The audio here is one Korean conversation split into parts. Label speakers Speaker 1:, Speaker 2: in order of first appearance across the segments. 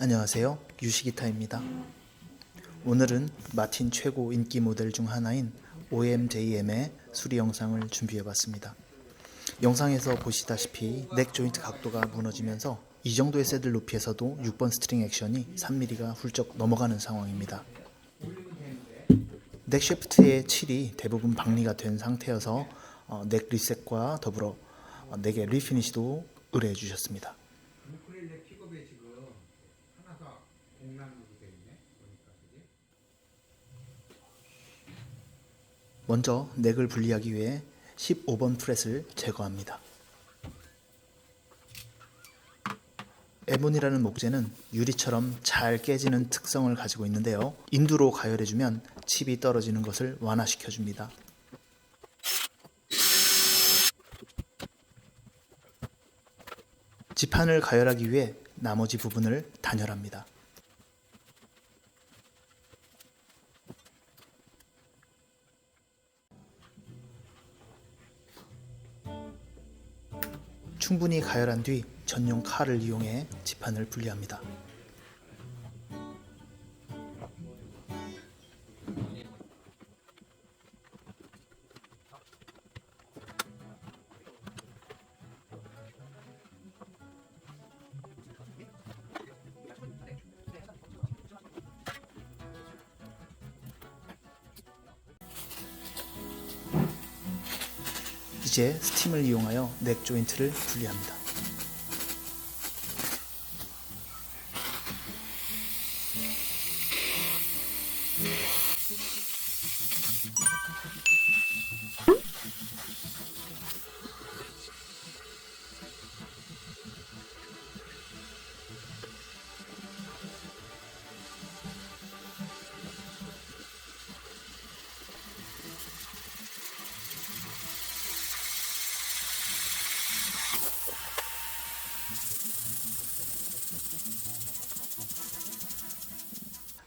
Speaker 1: 안녕하세요. 유시기타입니다. 오늘은 마틴 최고 인기 모델 중 하나인 OMJM의 수리 영상을 준비해 봤습니다. 영상에서 보시다시피 넥 조인트 각도가 무너지면서 이 정도의 새들 높이에서도 6번 스트링 액션이 3mm가 훌쩍 넘어가는 상황입니다. 넥 쉐프트의 7이 대부분 박리가 된 상태여서 어, 넥 리셋과 더불어 어, 넥의 리피니시도 의뢰해 주셨습니다.
Speaker 2: 하나가 공란으로 돼 있네. 보니까 그지?
Speaker 1: 먼저 넥을 분리하기 위해 15번 프렛을 제거합니다. 에본이라는 목재는 유리처럼 잘 깨지는 특성을 가지고 있는데요. 인두로 가열해주면 칩이 떨어지는 것을 완화시켜줍니다. 지판을 가열하기 위해 나머지 부분을 단열합니다. 충분히 가열한 뒤 전용 칼을 이용해 지판을 분리합니다. 이제 스팀을 이용하여 넥 조인트를 분리합니다.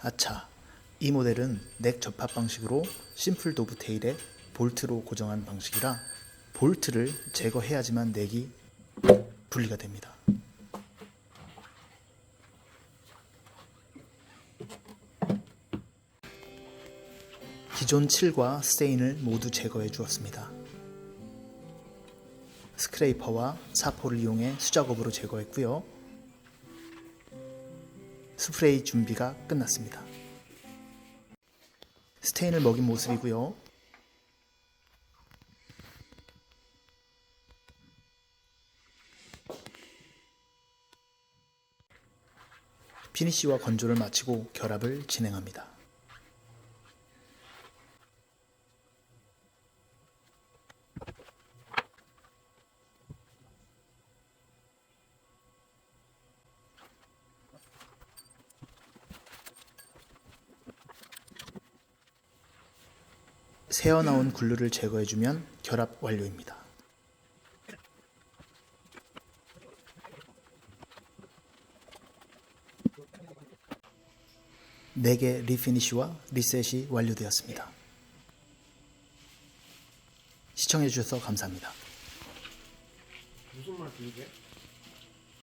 Speaker 1: 아차, 이 모델은 넥 접합 방식으로 심플 도브 테일에 볼트로 고정한 방식이라 볼트를 제거해야지만 넥이 분리가 됩니다. 기존 7과 스테인을 모두 제거해 주었습니다. 스크레이퍼와 사포를 이용해 수작업으로 제거했고요. 스프레이 준비가 끝났습니다. 스테인을 먹인 모습이고요. 피니쉬와 건조를 마치고 결합을 진행합니다. 새어나온 글루를 제거해주면 결합 완료입니다. 네개 리피니쉬와 리셋이 완료되었습니다. 시청해주셔서 감사합니다.
Speaker 2: 무슨 말씀 이게?